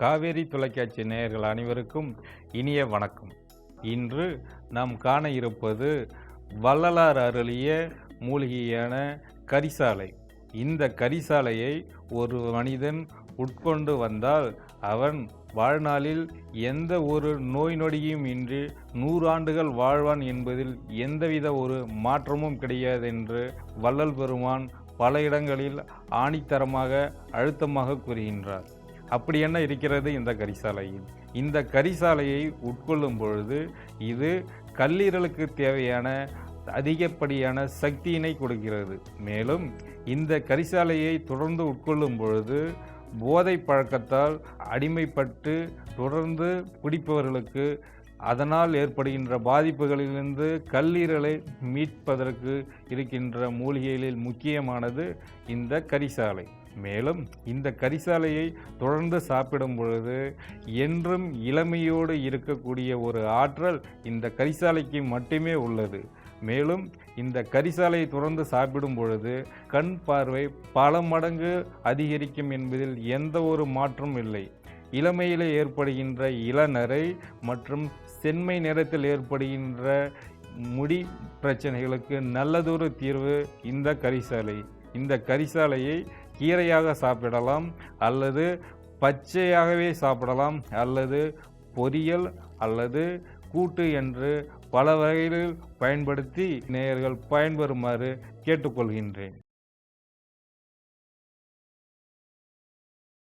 காவேரி தொலைக்காட்சி நேயர்கள் அனைவருக்கும் இனிய வணக்கம். இன்று நாம் காண இருப்பது வள்ளலார் அருளிய மூலிகையான கரிசாலை. இந்த கரிசாலையை ஒரு மனிதன் உட்கொண்டு வந்தால் அவன் வாழ்நாளில் எந்த ஒரு நோய் நொடியும் இன்றி நூறாண்டுகள் வாழ்வான் என்பதில் எந்தவித ஒரு மாற்றமும் கிடையாது என்று வள்ளல் பெருமான் பல இடங்களில் ஆணித்தரமாக அழுத்தமாக கூறுகின்றார். அப்படி என்ன இருக்கிறது இந்த கரிசாலையில்? இந்த கரிசாலையை உட்கொள்ளும் பொழுது இது கல்லீரலுக்கு தேவையான அதிகப்படியான சக்தியினை கொடுக்கிறது. மேலும் இந்த கரிசாலையை தொடர்ந்து உட்கொள்ளும் பொழுது போதை பழக்கத்தால் அடிமைப்பட்டு தொடர்ந்து குடிப்பவர்களுக்கு அதனால் ஏற்படுகின்ற பாதிப்புகளிலிருந்து கல்லீரலை மீட்பதற்கு இருக்கின்ற மூலிகைகளில் முக்கியமானது இந்த கரிசாலை. மேலும் இந்த கரிசாலையை தொடர்ந்து சாப்பிடும் பொழுது என்றும் இளமையோடு இருக்கக்கூடிய ஒரு ஆற்றல் இந்த கரிசாலைக்கு மட்டுமே உள்ளது. மேலும் இந்த கரிசாலையை தொடர்ந்து சாப்பிடும் பொழுது கண் பார்வை பல மடங்கு அதிகரிக்கும் என்பதில் எந்த ஒரு மாற்றமும் இல்லை. இளமையில் ஏற்படுகின்ற இளநரை மற்றும் செம்மை நிறத்தில் ஏற்படுகின்ற முடி பிரச்சனைகளுக்கு நல்லதொரு தீர்வு இந்த கரிசாலை. இந்த கரிசாலையை கீரையாக சாப்பிடலாம் அல்லது பச்சையாகவே சாப்பிடலாம் அல்லது பொரியல் அல்லது கூட்டு என்று பல வகைகளில் பயன்படுத்தி நேயர்கள் பயன்பெறுமாறு கேட்டுக்கொள்கின்றேன்.